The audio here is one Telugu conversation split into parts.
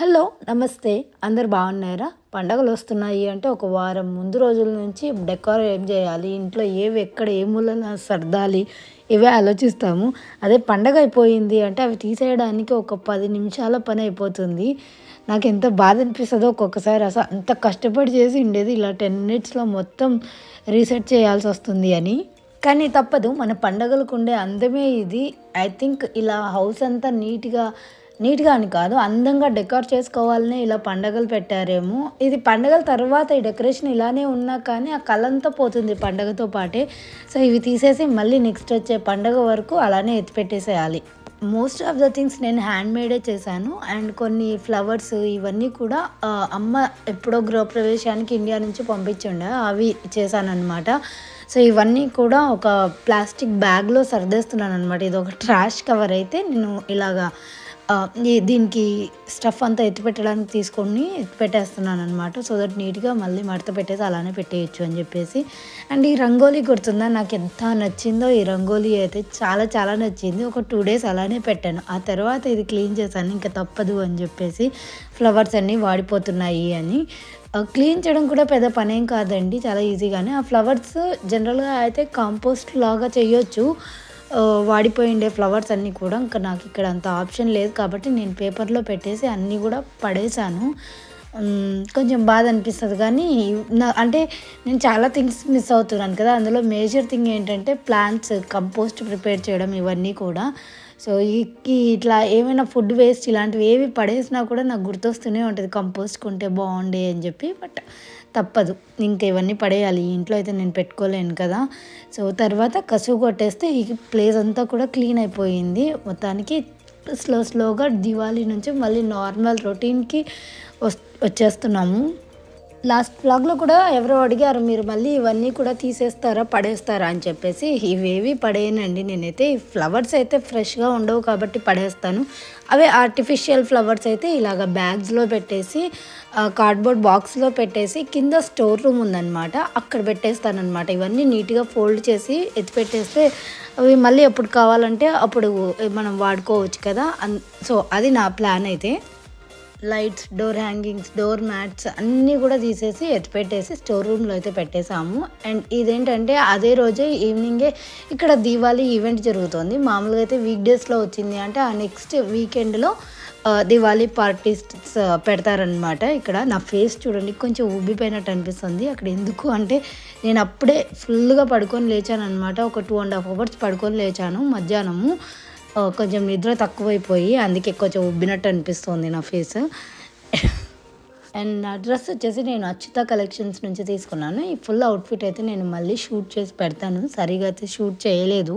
హలో నమస్తే. అందరు బాగున్నారా? పండగలు వస్తున్నాయి అంటే ఒక వారం ముందు రోజుల నుంచి డెకార్ ఏం చేయాలి ఇంట్లో ఏవి ఎక్కడ ఏ మూలన సర్దాలి ఇవే ఆలోచిస్తాము. అదే పండగ అయిపోయింది అంటే అవి తీసేయడానికి ఒక పది నిమిషాల పని అయిపోతుంది. నాకు ఎంత బాధ అనిపిస్తుందో ఒక్కొక్కసారి అసలు అంత కష్టపడి చేసి ఉండేది ఇలా టెన్ మినిట్స్లో మొత్తం రీసెట్ చేయాల్సి వస్తుంది అని. కానీ తప్పదు మన పండగలకు ఉండే అందమే ఇది. ఐ థింక్ ఇలా హౌస్ అంతా నీట్గా నీట్గా అని కాదు అందంగా డెకరేట్ చేసుకోవాలని ఇలా పండగలు పెట్టారేమో. ఇది పండగల తర్వాత ఈ డెకరేషన్ ఇలానే ఉన్నా కానీ ఆ కళ్ళంతా పోతుంది పండగతో పాటే. సో ఇవి తీసేసి మళ్ళీ నెక్స్ట్ వచ్చే పండగ వరకు అలానే ఎత్తిపెట్టేసేయాలి మోస్ట్ ఆఫ్ ద థింగ్స్ నేను హ్యాండ్ మేడే చేశాను. అండ్ కొన్ని ఫ్లవర్స్ ఇవన్నీ కూడా అమ్మ ఎప్పుడో గృహప్రవేశానికి ఇండియా నుంచి పంపించుండే అవి చేశాను సో ఇవన్నీ కూడా ఒక ప్లాస్టిక్ బ్యాగ్లో సర్దేస్తున్నాను అనమాట ఇది ఒక ట్రాష్ కవర్ అయితే నేను ఇలాగా దీనికి స్టఫ్ అంతా ఎత్తి పెట్టడానికి తీసుకొని ఎత్తి పెట్టేస్తున్నాను అనమాట సో దట్ నీట్గా మళ్ళీ మడత పెట్టేసి అలానే పెట్టేయచ్చు అని చెప్పేసి. అండ్ ఈ రంగోలీ గుర్తుందా? నాకు ఎంత నచ్చిందో ఈ రంగోలీ అయితే చాలా చాలా నచ్చింది. ఒక టూ డేస్ అలానే పెట్టాను. ఆ తర్వాత ఇది క్లీన్ చేశాను. ఇంకా తప్పదు అని చెప్పేసి ఫ్లవర్స్ అన్నీ వాడిపోతున్నాయి అని. క్లీన్ చేయడం కూడా పెద్ద పనేం కాదండి. చాలా ఈజీగానే. ఆ ఫ్లవర్స్ జనరల్గా అయితే కాంపోస్ట్ లాగా చేయొచ్చు. వాడిపోయిండే ఫ్లవర్స్ అన్నీ కూడా ఇంకా నాకు ఇక్కడ అంత ఆప్షన్ లేదు కాబట్టి నేను పేపర్లో పెట్టేసి అన్నీ కూడా పడేసాను కొంచెం బాధ అనిపిస్తుంది కానీ నా అంటే నేను చాలా థింగ్స్ మిస్ అవుతున్నాను కదా. అందులో మేజర్ థింగ్ ఏంటంటే ప్లాంట్స్ కంపోస్ట్ ప్రిపేర్ చేయడం ఇవన్నీ కూడా. సో ఈ ఇట్లా ఏమైనా ఫుడ్ వేస్ట్ ఇలాంటివి ఏవి పడేసినా కూడా నాకు గుర్తొస్తూనే ఉంటుంది కంపోస్ట్ కొంటే బాగుండే అని చెప్పి. బట్ తప్పదు. ఇంకా ఇవన్నీ పడేయాలి. ఇంట్లో అయితే నేను పెట్టుకోలేను కదా. సో తర్వాత కసువు కొట్టేస్తే ఈ ప్లేస్ అంతా కూడా క్లీన్ అయిపోయింది. మొత్తానికి స్లో స్లోగా దివాళీ నుంచి మళ్ళీ నార్మల్ రొటీన్కి వస్ వచ్చేస్తున్నాము. లాస్ట్ బ్లాగ్లో కూడా ఎవరో అడిగారు మీరు మళ్ళీ ఇవన్నీ కూడా తీసేస్తారా పడేస్తారా? అని చెప్పేసి ఇవేవి పడేయనండి. నేనైతే ఈ ఫ్లవర్స్ అయితే ఫ్రెష్గా ఉండవు కాబట్టి పడేస్తాను. అవే ఆర్టిఫిషియల్ ఫ్లవర్స్ అయితే ఇలాగ బ్యాగ్స్లో పెట్టేసి కార్డ్బోర్డ్ బాక్స్లో పెట్టేసి కింద స్టోర్ రూమ్ ఉందన్నమాట. అక్కడ పెట్టేస్తానమాట ఇవన్నీ నీట్గా ఫోల్డ్ చేసి ఎత్తి పెట్టేస్తే అవి మళ్ళీ ఎప్పుడు కావాలంటే అప్పుడు మనం వాడుకోవచ్చు కదా. అన్ సో అది నా ప్లాన్ అయితే. Lights door hangings door mats అన్నీ కూడా తీసేసి ఎత్తిపెట్టేసి స్టోర్ రూమ్లో అయితే పెట్టేశాము. అండ్ ఇదేంటంటే అదే రోజే ఈవినింగే ఇక్కడ దీవాళీ ఈవెంట్ జరుగుతుంది. మామూలుగా అయితే వీక్ డేస్లో వచ్చింది అంటే ఆ నెక్స్ట్ వీకెండ్లో దివాళీ పార్టీస్ పెడతారనమాట ఇక్కడ. నా ఫేస్ చూడండి కొంచెం ఊబిపోయినట్టు అనిపిస్తుంది. అక్కడ ఎందుకు అంటే నేను అప్పుడే ఫుల్గా పడుకొని లేచాను అనమాట ఒక టూ అండ్ హాఫ్ అవర్స్ పడుకొని లేచాను మధ్యాహ్నము. కొంచెం నిద్ర తక్కువైపోయి అందుకే కొంచెం ఉబ్బినట్టు అనిపిస్తుంది నా ఫేస్. అండ్ నా డ్రెస్ వచ్చేసి నేను అచ్యుత కలెక్షన్స్ నుంచి తీసుకున్నాను. ఈ ఫుల్ అవుట్ఫిట్ అయితే నేను మళ్ళీ షూట్ చేసి పెడతాను. సరిగా అయితే షూట్ చేయలేదు.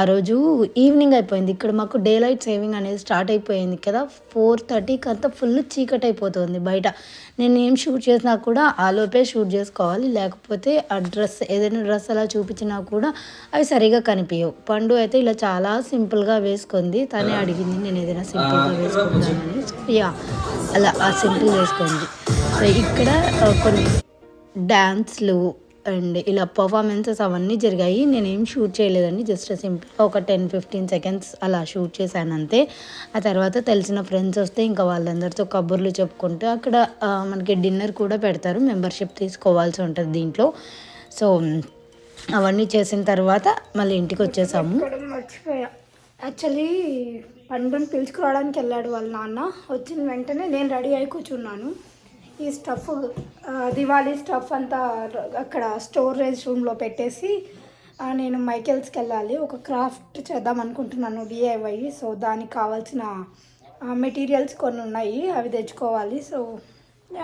ఆ రోజు ఈవినింగ్ అయిపోయింది. ఇక్కడ మాకు డే లైట్ సేవింగ్ అనేది స్టార్ట్ అయిపోయింది కదా. ఫోర్ థర్టీకి అంతా ఫుల్ చీకటి అయిపోతుంది బయట. నేను ఏం షూట్ చేసినా కూడా ఆ లోపే షూట్ చేసుకోవాలి. లేకపోతే ఆ డ్రెస్ ఏదైనా డ్రెస్ అలా చూపించినా కూడా అవి సరిగా కనిపించవు పండు అయితే ఇలా చాలా సింపుల్గా వేసుకుంది. తనే అడిగింది నేను ఏదైనా సింపుల్గా వేసుకుంటానని. యా అలా ఆ సింపుల్ వేసుకుంది. సో ఇక్కడ కొన్ని డ్యాన్స్లు అండ్ ఇలా పర్ఫార్మెన్సెస్ అవన్నీ జరిగాయి. నేనేం షూట్ చేయలేదండి. జస్ట్ సింపుల్ ఒక టెన్ ఫిఫ్టీన్ సెకండ్స్ అలా షూట్ చేశాను అంతే. ఆ తర్వాత తెలిసిన ఫ్రెండ్స్ వస్తే ఇంకా వాళ్ళందరితో కబుర్లు చెప్పుకుంటూ అక్కడ మనకి డిన్నర్ కూడా పెడతారు. మెంబర్షిప్ తీసుకోవాల్సి ఉంటుంది దీంట్లో. సో అవన్నీ చేసిన తర్వాత మళ్ళీ ఇంటికి వచ్చేసాము. మర్చిపోయా. యాక్చువల్లీ పండుని పిలుచుకురావడానికి వెళ్ళాడు వాళ్ళ నాన్న. వచ్చిన వెంటనే నేను రెడీ అయి కూర్చున్నాను. ఈ స్టఫ్ దివాళీ స్టఫ్ అంతా అక్కడ స్టోరేజ్ రూమ్లో పెట్టేసి నేను మైకెల్స్కి వెళ్ళాలి. ఒక క్రాఫ్ట్ చేద్దాం అనుకుంటున్నాను డిఐవై సో దానికి కావాల్సిన మెటీరియల్స్ కొన్ని ఉన్నాయి అవి తెచ్చుకోవాలి. సో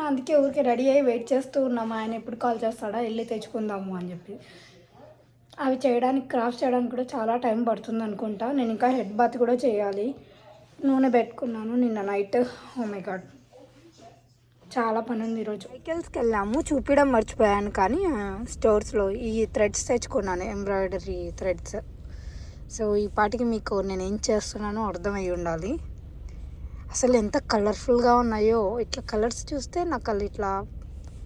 అందుకే ఊరికే రెడీ అయ్యి వెయిట్ చేస్తూ ఉన్నాము ఆయన ఎప్పుడు కాల్ చేస్తాడా? వెళ్ళి తెచ్చుకుందాము అని చెప్పి. అవి చేయడానికి క్రాఫ్ట్ చేయడానికి కూడా చాలా టైం పడుతుంది అనుకుంటా. నేను ఇంకా హెడ్ బాత్ కూడా చేయాలి. నూనె పెట్టుకున్నాను నిన్న నైట్. హోమే మై గాడ్ చాలా పని ఉంది ఈరోజు. సైకిల్స్కి వెళ్ళాము. చూపించడం మర్చిపోయాను కానీ స్టోర్స్లో ఈ థ్రెడ్స్ తెచ్చుకున్నాను ఎంబ్రాయిడరీ థ్రెడ్స్. సో ఈ పాటికి మీకు నేను ఏం చేస్తున్నానో అర్థమై ఉండాలి. అసలు ఎంత కలర్ఫుల్గా ఉన్నాయో ఇట్లా కలర్స్ చూస్తే నాకు కళ్ళు ఇట్లా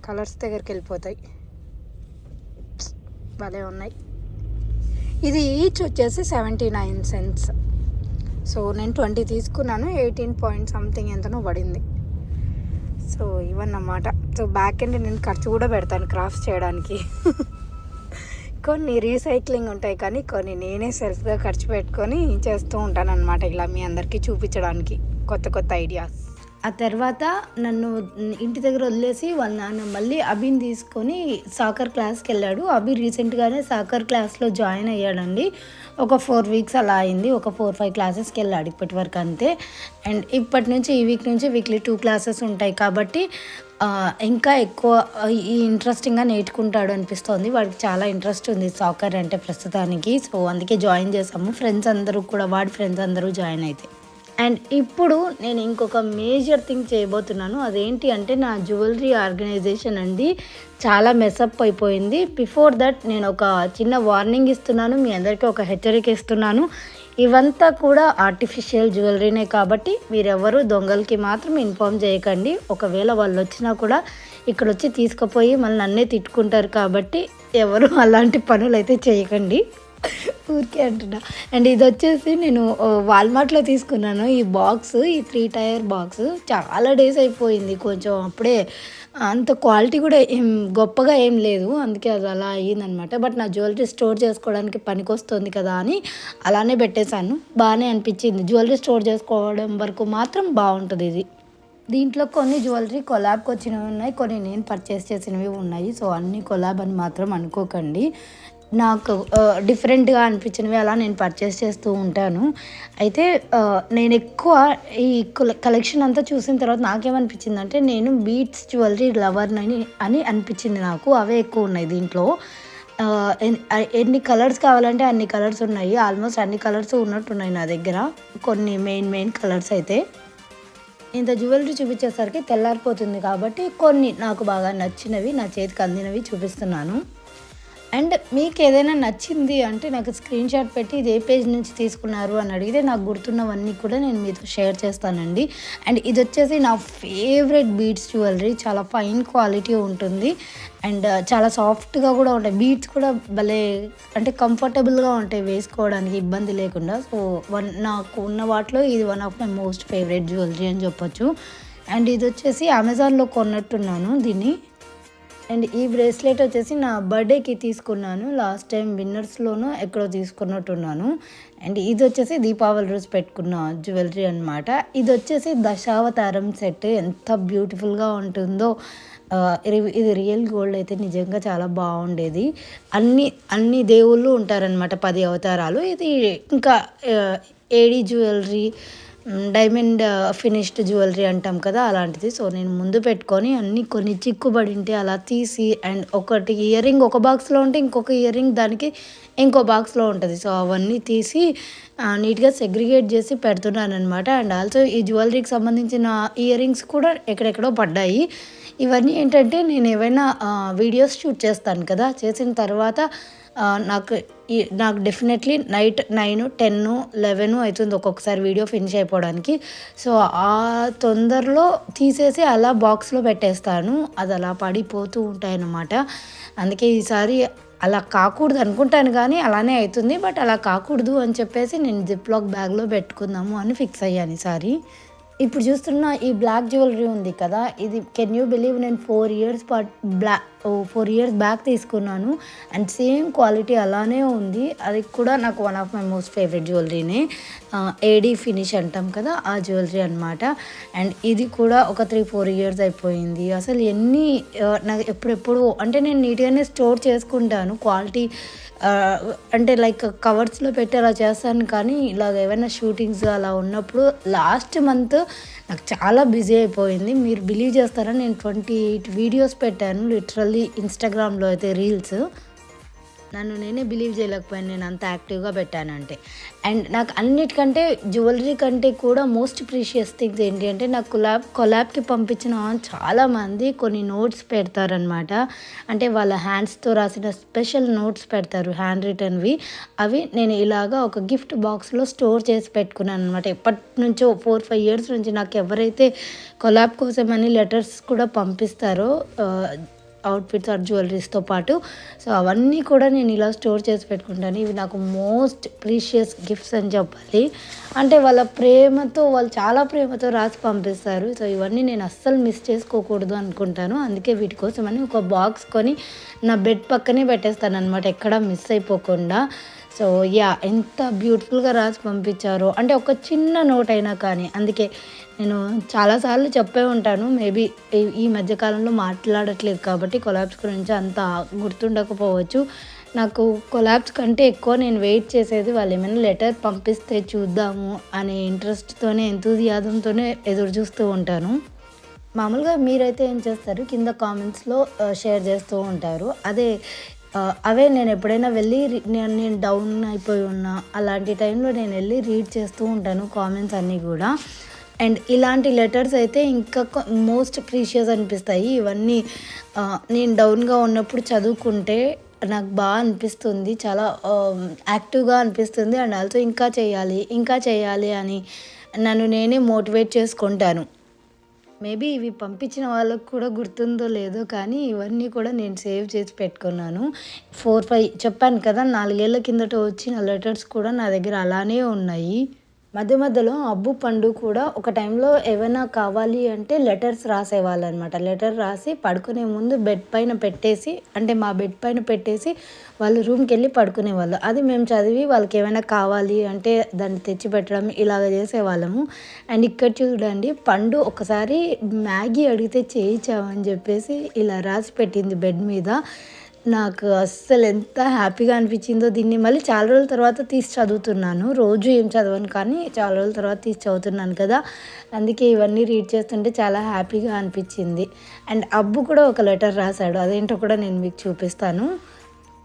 కలర్స్ దగ్గరికి వెళ్ళిపోతాయి. భలే ఉన్నాయి. ఇది ఈచ్ వచ్చేసి సెవెంటీ నైన్ సెంట్స్ సో నేను ట్వంటీ తీసుకున్నాను ఎయిటీన్ పాయింట్ సంథింగ్ ఎంతనో పడింది. సో ఇవన్నమాట. సో బ్యాక్ ఎండ్ నేను ఖర్చు కూడా పెడతాను క్రాఫ్ట్స్ చేయడానికి. కొన్ని రీసైక్లింగ్ ఉంటాయి కానీ కొన్ని నేనే సెల్ఫ్గా ఖర్చు పెట్టుకొని చేస్తూ ఉంటాను అనమాట ఇలా మీ అందరికీ చూపించడానికి కొత్త కొత్త ఐడియాస్ ఆ తర్వాత నన్ను ఇంటి దగ్గర వదిలేసి వాళ్ళ నాన్న మళ్ళీ అభిని తీసుకొని సాకర్ క్లాస్కి వెళ్ళాడు. అభి రీసెంట్గానే సాకర్ క్లాస్లో జాయిన్ అయ్యాడండి. ఒక ఫోర్ వీక్స్ అలా అయింది. ఒక ఫోర్ ఫైవ్ క్లాసెస్కి వెళ్ళాడు ఇప్పటి వరకు అంతే. అండ్ ఇప్పటి నుంచి ఈ వీక్ నుంచి వీక్లీ టూ క్లాసెస్ ఉంటాయి. కాబట్టి ఇంకా ఎక్కువ ఈ ఇంట్రెస్టింగ్గా నేర్చుకుంటాడు అనిపిస్తోంది. వాడికి చాలా ఇంట్రెస్ట్ ఉంది సాకర్ అంటే ప్రస్తుతానికి. సో అందుకే జాయిన్ చేసాము ఫ్రెండ్స్ అందరూ కూడా వాడి ఫ్రెండ్స్ అందరూ జాయిన్ అయితే. అండ్ ఇప్పుడు నేను ఇంకొక మేజర్ థింగ్ చేయబోతున్నాను. అదేంటి అంటే నా జ్యువెలరీ ఆర్గనైజేషన్ అండి చాలా మెసప్ అయిపోయింది. బిఫోర్ దట్ నేను ఒక చిన్న వార్నింగ్ ఇస్తున్నాను. మీ అందరికీ ఒక హెచ్చరిక ఇస్తున్నాను. ఇవంతా కూడా ఆర్టిఫిషియల్ జ్యువెలరీనే కాబట్టి మీరెవరు దొంగలకి మాత్రం ఇన్ఫామ్ చేయకండి. ఒకవేళ వాళ్ళు వచ్చినా కూడా ఇక్కడ వచ్చి తీసుకుపోయి మళ్ళీ నన్నే తిట్టుకుంటారు కాబట్టి ఎవరు అలాంటి పనులు అయితే చేయకండి. ఊరికే అంటున్నా. అండ్ ఇది వచ్చేసి నేను వాల్మార్ట్లో తీసుకున్నాను. ఈ బాక్స్ ఈ త్రీ టైర్ బాక్స్ చాలా డేస్ అయిపోయింది. కొంచెం అప్పుడే అంత క్వాలిటీ కూడా ఏం గొప్పగా ఏం లేదు. అందుకే అది అలా అయ్యిందనమాట. బట్ నా జ్యువెలరీ స్టోర్ చేసుకోవడానికి పనికొస్తుంది కదా అని అలానే పెట్టేశాను. బాగానే అనిపించింది. జ్యువెలరీ స్టోర్ చేసుకోవడం వరకు మాత్రం బాగుంటుంది ఇది. దీంట్లో కొన్ని జ్యువెలరీ కొలాబ్కి వచ్చినవి ఉన్నాయి. కొన్ని నేను పర్చేస్ చేసినవి ఉన్నాయి. సో అన్ని కొలాబ్ అని మాత్రం అనుకోకండి. నాకు డిఫరెంట్గా అనిపించినవి అలా నేను పర్చేస్ చేస్తూ ఉంటాను. అయితే నేను ఎక్కువ ఈ కలెక్షన్ అంతా చూసిన తర్వాత నాకేమనిపించింది అంటే నేను బీట్స్ జ్యువెలరీ లవర్ని అని అనిపించింది నాకు. అవే ఎక్కువ ఉన్నాయి దీంట్లో. ఎన్ని కలర్స్ కావాలంటే అన్ని కలర్స్ ఉన్నాయి. ఆల్మోస్ట్ అన్ని కలర్స్ ఉన్నట్టున్నాయి నా దగ్గర. కొన్ని మెయిన్ మెయిన్ కలర్స్ అయితే. ఇంత జ్యువెలరీ చూపించేసరికి తెల్లారిపోతుంది కాబట్టి కొన్ని నాకు బాగా నచ్చినవి నా చేతికి అందినవి చూపిస్తున్నాను. అండ్ మీకు ఏదైనా నచ్చింది అంటే నాకు స్క్రీన్ షాట్ పెట్టి ఇది ఏ పేజ్ నుంచి తీసుకున్నారు అని అడిగితే నాకు గుర్తున్నవన్నీ కూడా నేను మీతో షేర్ చేస్తానండి. అండ్ ఇది వచ్చేసి నా ఫేవరెట్ బీట్స్ జ్యువెలరీ. చాలా ఫైన్ క్వాలిటీ ఉంటుంది. అండ్ చాలా సాఫ్ట్గా కూడా ఉంటాయి. బీడ్స్ కూడా భలే అంటే కంఫర్టబుల్గా ఉంటాయి వేసుకోవడానికి ఇబ్బంది లేకుండా. సో వన్ నాకు ఉన్న వాటిలో ఇది one of my most favourite jewellery అని చెప్పొచ్చు. అండ్ ఇది వచ్చేసి అమెజాన్లో కొన్నట్టున్నాను దీన్ని. అండ్ ఈ బ్రేస్లెట్ వచ్చేసి నా బర్త్డేకి తీసుకున్నాను. లాస్ట్ టైం విన్నర్స్లోనూ ఎక్కడో తీసుకున్నట్టున్నాను. అండ్ ఇది వచ్చేసి దీపావళి రోజు పెట్టుకున్న జ్యువెలరీ అనమాట ఇది వచ్చేసి దశావతారం సెట్. ఎంత బ్యూటిఫుల్గా ఉంటుందో ఇది- ఇది రియల్ గోల్డ్ అయితే నిజంగా చాలా బాగుండేది. అన్ని అన్ని దేవుళ్ళు ఉంటారనమాట పది అవతారాలు. ఇది ఇంకా AD AD jewellery diamond finished jewellery అంటాం కదా అలాంటిది. సో నేను ముందు పెట్టుకొని అన్ని కొన్ని చిక్కుబడి ఉంటే అలా తీసి అండ్ ఒకటి ఇయర్ రింగ్ ఒక బాక్స్లో ఉంటే ఇంకొక ఇయర్ రింగ్ దానికి ఇంకో బాక్స్లో ఉంటుంది. సో అవన్నీ తీసి నీట్గా సెగ్రిగేట్ చేసి పెడుతున్నాను అనమాట అండ్ ఆల్సో ఈ జ్యువెలరీకి సంబంధించిన ఇయర్ రింగ్స్ కూడా ఎక్కడెక్కడో పడ్డాయి. ఇవన్నీ ఏంటంటే నేను ఏవైనా వీడియోస్ షూట్ చేస్తాను కదా చేసిన తర్వాత నాకు ఈ నాకు definitely night nine ten eleven అవుతుంది ఒక్కొక్కసారి వీడియో ఫినిష్ అయిపోవడానికి. సో ఆ తొందరలో తీసేసి అలా బాక్స్లో పెట్టేస్తాను. అది అలా పడిపోతూ ఉంటాయన్నమాట. అందుకే ఈసారి అలా కాకూడదు అనుకుంటాను కానీ అలానే అవుతుంది. బట్ అలా కాకూడదు అని చెప్పేసి నేను జిప్లాక్ బ్యాగ్లో పెట్టుకుందాము అని ఫిక్స్ అయ్యాను ఈసారి. ఇప్పుడు చూస్తున్న ఈ బ్లాక్ జ్యువెలరీ ఉంది కదా ఇది కెన్ యూ బిలీవ్ నేను ఫోర్ ఇయర్స్ పాట్ బ్లాక్ ఫోర్ ఇయర్స్ బ్యాక్ తీసుకున్నాను అండ్ సేమ్ క్వాలిటీ అలానే ఉంది. అది కూడా నాకు one of my most favourite జ్యువెలరీనే AD finish అంటాం కదా ఆ జ్యువెలరీ అనమాట అండ్ ఇది కూడా ఒక త్రీ ఫోర్ ఇయర్స్ అయిపోయింది. అసలు ఎన్ని నాకు ఎప్పుడెప్పుడు అంటే నేను నీట్గానే స్టోర్ చేసుకుంటాను. క్వాలిటీ అంటే లైక్ కవర్స్లో పెట్టి అలా చేస్తాను కానీ ఇలాగ ఏమైనా షూటింగ్స్ అలా ఉన్నప్పుడు లాస్ట్ మంత్ నాకు చాలా బిజీ అయిపోయింది. మీరు బిలీవ్ చేస్తారా? నేను ట్వంటీ ఎయిట్ వీడియోస్ పెట్టాను లిటరల్లీ ఇన్స్టాగ్రామ్లో అయితే రీల్స్ నన్ను నేనే బిలీవ్ చేయలేకపోయాను నేను అంత యాక్టివ్గా పెట్టానంటే. అండ్ నాకు అన్నిటికంటే జ్యువెలరీ కంటే కూడా మోస్ట్ ప్రీషియస్ థింగ్స్ ఏంటి అంటే నాకు కొలాబ్ కొలాబ్కి పంపించిన చాలామంది కొన్ని నోట్స్ పెడతారనమాట అంటే వాళ్ళ హ్యాండ్స్తో రాసిన స్పెషల్ నోట్స్ పెడతారు హ్యాండ్ రిటర్న్వి అవి నేను ఇలాగా ఒక గిఫ్ట్ బాక్స్లో స్టోర్ చేసి పెట్టుకున్నాను అనమాట ఎప్పటి నుంచో ఫోర్ ఫైవ్ ఇయర్స్ నుంచి నాకు ఎవరైతే కొలాబ్ కోసమని లెటర్స్ కూడా పంపిస్తారో అవుట్ఫిట్స్ ఆర్ జ్యువెలరీస్తో పాటు. సో అవన్నీ కూడా నేను ఇలా స్టోర్ చేసి పెట్టుకుంటాను. ఇవి నాకు మోస్ట్ ప్రీషియస్ గిఫ్ట్స్ అని చెప్పాలి. అంటే వాళ్ళ ప్రేమతో వాళ్ళు చాలా ప్రేమతో రాసి పంపిస్తారు. సో ఇవన్నీ నేను అస్సలు మిస్ చేసుకోకూడదు అనుకుంటాను. అందుకే వీటి అని ఒక బాక్స్ కొని నా బెడ్ పక్కనే పెట్టేస్తాను అనమాట ఎక్కడా మిస్ అయిపోకుండా. సో యా ఎంత బ్యూటిఫుల్గా రాసి పంపించారో. అంటే ఒక చిన్న నోట్ అయినా కానీ. అందుకే నేను చాలాసార్లు చెప్పే ఉంటాను. మేబీ ఈ మధ్యకాలంలో మాట్లాడట్లేదు కాబట్టి కొలాబ్స్ గురించి అంత గుర్తుండకపోవచ్చు. నాకు కొలాబ్స్ కంటే ఎక్కువ నేను వెయిట్ చేసేది వాళ్ళు ఏమైనా లెటర్ పంపిస్తే చూద్దాము అనే ఇంట్రెస్ట్తోనే ఎంతూజియాదంతోనే ఎదురు చూస్తూ ఉంటాను. మామూలుగా మీరైతే ఏం చేస్తారు? కింద కామెంట్స్లో షేర్ చేస్తూ ఉంటారు. అదే అవే నేను ఎప్పుడైనా వెళ్ళి నేను నేను డౌన్ అయిపోయి ఉన్నా అలాంటి టైంలో నేను వెళ్ళి రీడ్ చేస్తూ ఉంటాను కామెంట్స్ అన్నీ కూడా. అండ్ ఇలాంటి లెటర్స్ అయితే ఇంకా మోస్ట్ ప్రీషియస్ అనిపిస్తాయి. ఇవన్నీ నేను డౌన్గా ఉన్నప్పుడు చదువుకుంటే నాకు బాగా అనిపిస్తుంది. చాలా యాక్టివ్గా అనిపిస్తుంది. అండ్ ఆల్సో ఇంకా చేయాలి ఇంకా చేయాలి అని నన్ను నేనే మోటివేట్ చేసుకుంటాను. మేబీ ఇవి పంపించిన వాళ్ళకు కూడా గుర్తుందో లేదో కానీ ఇవన్నీ కూడా నేను సేవ్ చేసి పెట్టుకున్నాను. ఫోర్ ఫైవ్ చెప్పాను కదా నాలుగేళ్ళ కిందట వచ్చిన లెటర్స్ కూడా నా దగ్గర అలానే ఉన్నాయి. మధ్య మధ్యలో అబ్బు పండు కూడా ఒక టైంలో ఏమైనా కావాలి అంటే లెటర్స్ రాసేవాళ్ళు అనమాట లెటర్ రాసి పడుకునే ముందు బెడ్ పైన పెట్టేసి అంటే మా బెడ్ పైన పెట్టేసి వాళ్ళు రూమ్కి వెళ్ళి పడుకునేవాళ్ళు. అది మేము చదివి వాళ్ళకి ఏమైనా కావాలి అంటే దాన్ని తెచ్చి పెట్టడం ఇలాగ చేసేవాళ్ళము. అండ్ ఇక్కడ చూడండి పండు ఒకసారి మ్యాగీ అడిగితే చేయించామని చెప్పేసి ఇలా రాసి పెట్టింది బెడ్ మీద. నాకు అస్సలు ఎంత హ్యాపీగా అనిపించిందో దీన్ని మళ్ళీ చాలా రోజుల తర్వాత తీసి చదువుతున్నాను. రోజు ఏం చదవను కానీ చాలా రోజుల తర్వాత తీసి చదువుతున్నాను కదా. అందుకే ఇవన్నీ రీడ్ చేస్తుంటే చాలా హ్యాపీగా అనిపించింది. అండ్ అబ్బు కూడా ఒక లెటర్ రాశాడు. అదేంటో కూడా నేను మీకు చూపిస్తాను.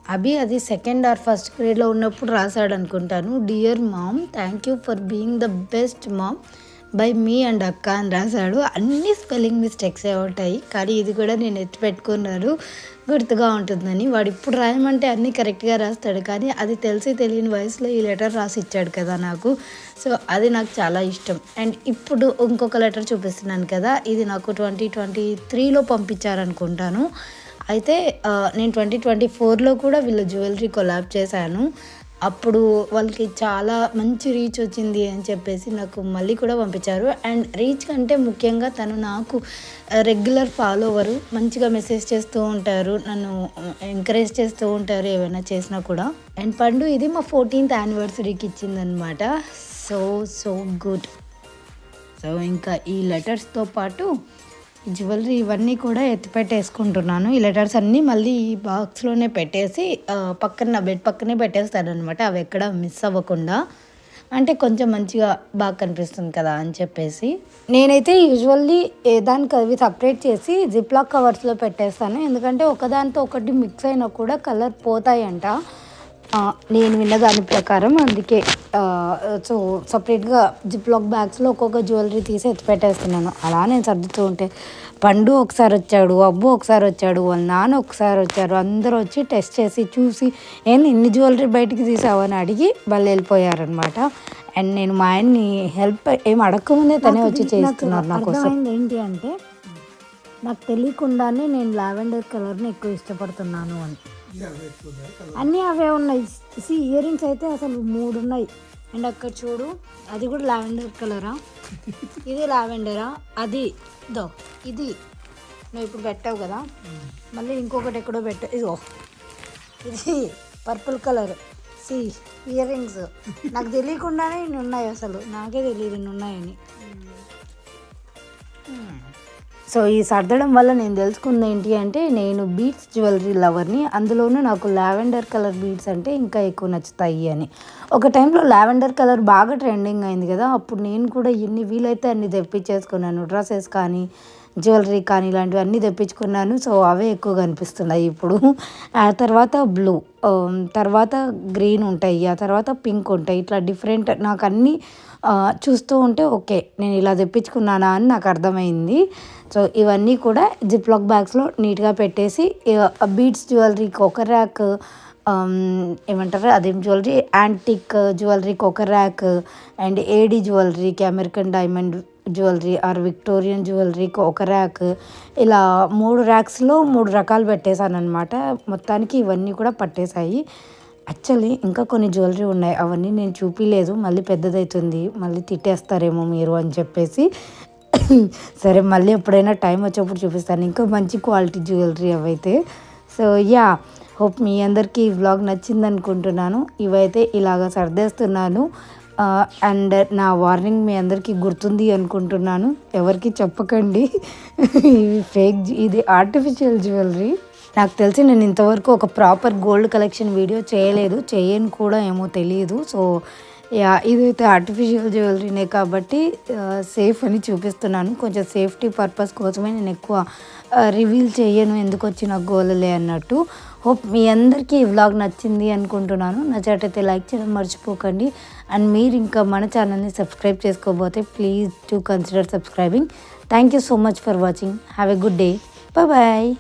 అభి అది సెకండ్ ఆర్ ఫస్ట్ గ్రేడ్లో ఉన్నప్పుడు రాశాడు అనుకుంటాను. Dear mom thank you for being the best mom by me and అక్క అని రాశాడు. అన్ని స్పెల్లింగ్ మిస్టేక్సే ఉంటాయి కానీ ఇది కూడా నేను ఎత్తి పెట్టుకున్నాను. గుర్తుగా ఉంటుందని. వాడు ఇప్పుడు రాయమంటే అన్నీ కరెక్ట్గా రాస్తాడు కానీ అది తెలిసి తెలియని వయసులో ఈ లెటర్ రాసి ఇచ్చాడు కదా నాకు. సో అది నాకు చాలా ఇష్టం. అండ్ ఇప్పుడు ఇంకొక లెటర్ చూపిస్తున్నాను కదా ఇది నాకు ట్వంటీ ట్వంటీ త్రీలో పంపించారనుకుంటాను. అయితే నేను ట్వంటీ ట్వంటీ ఫోర్లో కూడా వీళ్ళ జ్యువెలరీ కొలాబ్ చేశాను. అప్పుడు వాళ్ళకి చాలా మంచి రీచ్ వచ్చింది అని చెప్పేసి నాకు మళ్ళీ కూడా పంపించారు. అండ్ రీచ్ కంటే ముఖ్యంగా తను నాకు uh, రెగ్యులర్ ఫాలోవరు మంచిగా మెసేజ్ చేస్తూ ఉంటారు నన్ను uh, ఎంకరేజ్ చేస్తూ ఉంటారు ఏమైనా చేసినా కూడా. అండ్ పండు ఇది మా ఫోర్టీన్త్ యానివర్సరీకి ఇచ్చిందనమాట సో సో గుడ్ సో ఇంకా ఈ లెటర్స్తో పాటు జ్యువెలరీ ఇవన్నీ కూడా ఎత్తిపెట్టేసుకుంటున్నాను ఈ లెటర్స్ అన్నీ మళ్ళీ ఈ బాక్స్లోనే పెట్టేసి పక్కన నా బెడ్ పక్కనే పెట్టేస్తాను అనమాట అవి ఎక్కడ మిస్ అవ్వకుండా. అంటే కొంచెం మంచిగా బాగా కనిపిస్తుంది కదా అని చెప్పేసి. నేనైతే యూజువల్లీ దానికి అవి సపరేట్ చేసి జిప్లాక్ కవర్స్లో పెట్టేస్తాను. ఎందుకంటే ఒకదానితో ఒకటి మిక్స్ అయినా కూడా కలర్ పోతాయంట. నేను విన్న దాని ప్రకారం అందుకే సో సపరేట్గా జిప్లాక్ బ్యాగ్స్లో ఒక్కొక్క జ్యువెలరీ తీసి ఎత్తి పెట్టేస్తున్నాను. అలా నేను సర్దుతూ ఉంటే పండు ఒకసారి వచ్చాడు అబ్బు ఒకసారి వచ్చాడు వాళ్ళ నాన్న ఒకసారి వచ్చారు అందరూ వచ్చి టెస్ట్ చేసి చూసి ఏంది ఇన్ని జ్యువెలరీ బయటికి తీసావని అడిగి వాళ్ళు వెళ్ళిపోయారనమాట అండ్ నేను మా ఆయన్ని హెల్ప్ ఏం అడగకముందే తనే వచ్చి చేస్తున్నారు నా కోసం. ఏంటి అంటే నాకు తెలియకుండానే నేను లావెండర్ కలర్ని ఎక్కువ ఇష్టపడుతున్నాను అని. అన్నీ అవే ఉన్నాయి. సి ఇయర్ రింగ్స్ అయితే అసలు మూడు ఉన్నాయి. అండ్ అక్కడ చూడు అది కూడా లావెండర్ కలరా? ఇది లావెండరా? అది దో ఇది. నువ్వు ఇప్పుడు పెట్టావు కదా? మళ్ళీ ఇంకొకటి ఎక్కడో పెట్టా. ఇదిగో. ఇది purple colour. C earrings నాకు తెలియకుండానే ఇన్ని ఉన్నాయి అసలు. నాకే తెలియదు ఇన్ని ఉన్నాయని. సో ఈ సర్దడం వల్ల నేను తెలుసుకుంది ఏంటి అంటే నేను బీట్స్ జ్యువెలరీ లవర్ని. అందులోనూ నాకు లావెండర్ కలర్ బీట్స్ అంటే ఇంకా ఎక్కువ నచ్చుతాయి అని. ఒక టైంలో లావెండర్ కలర్ బాగా ట్రెండింగ్ అయింది కదా అప్పుడు నేను కూడా ఎన్ని వీలైతే అన్ని తెప్పించేసుకున్నాను. డ్రెస్సెస్ కానీ జ్యువెలరీ కానీ ఇలాంటివి అన్నీ తెప్పించుకున్నాను. సో అవే ఎక్కువ కనిపిస్తున్నాయి ఇప్పుడు. ఆ తర్వాత బ్లూ తర్వాత గ్రీన్ ఉంటాయి. ఆ తర్వాత పింక్ ఉంటాయి. ఇట్లా డిఫరెంట్ నాకు అన్నీ చూస్తూ ఉంటే ఓకే నేను ఇలా తెప్పించుకున్నానా అని నాకు అర్థమైంది. సో ఇవన్నీ కూడా జిప్లాక్ బ్యాగ్స్లో నీట్గా పెట్టేసి బీడ్స్ జ్యువెలరీకి ఒక ర్యాక్ ఏమంటారు అదేం జ్యువెలరీ? యాంటిక్ జ్యువెలరీకి ఒక rack and AD జ్యువెలరీకి American diamond jewellery or Victorian జ్యువెలరీకి ఒక ర్యాక్ ఇలా మూడు ర్యాక్స్లో మూడు రకాలు పెట్టేశాను అనమాట మొత్తానికి ఇవన్నీ కూడా పట్టేశాయి. యాక్చువల్లీ ఇంకా కొన్ని జ్యువెలరీ ఉన్నాయి. అవన్నీ నేను చూపించలేదు మళ్ళీ పెద్దదవుతుంది మళ్ళీ తిట్టేస్తారేమో మీరు అని చెప్పేసి. సరే మళ్ళీ ఎప్పుడైనా టైం వచ్చేప్పుడు చూపిస్తాను. ఇంకా మంచి క్వాలిటీ జ్యువెలరీ అవైతే. సో యా హోప్ మీ అందరికీ ఈ వ్లాగ్ నచ్చింది అనుకుంటున్నాను ఇవైతే ఇలాగ సర్దేస్తున్నాను. అండ్ నా వార్నింగ్ మీ అందరికీ గుర్తుంది అనుకుంటున్నాను. ఎవరికి చెప్పకండి. ఇవి ఫేక్ ఇది ఆర్టిఫిషియల్ జ్యువెలరీ నాకు తెలిసి నేను ఇంతవరకు ఒక ప్రాపర్ గోల్డ్ కలెక్షన్ వీడియో చేయలేదు. చేయను కూడా ఏమో తెలియదు సో యా ఇదైతే ఆర్టిఫిషియల్ జ్యువెలరీనే కాబట్టి సేఫ్ అని చూపిస్తున్నాను. కొంచెం సేఫ్టీ పర్పస్ కోసమే నేను ఎక్కువ రివీల్ చేయను ఎందుకు వచ్చిన గోలలే అన్నట్టు. హోప్ మీ అందరికీ ఈ వ్లాగ్ నచ్చింది అనుకుంటున్నాను. నచ్చటైతే లైక్ చేయడం మర్చిపోకండి. అండ్ మీరు ఇంకా మన ఛానల్ని subscribe చేసుకోబోతే please to consider subscribing thank you so much for watching have a good day bye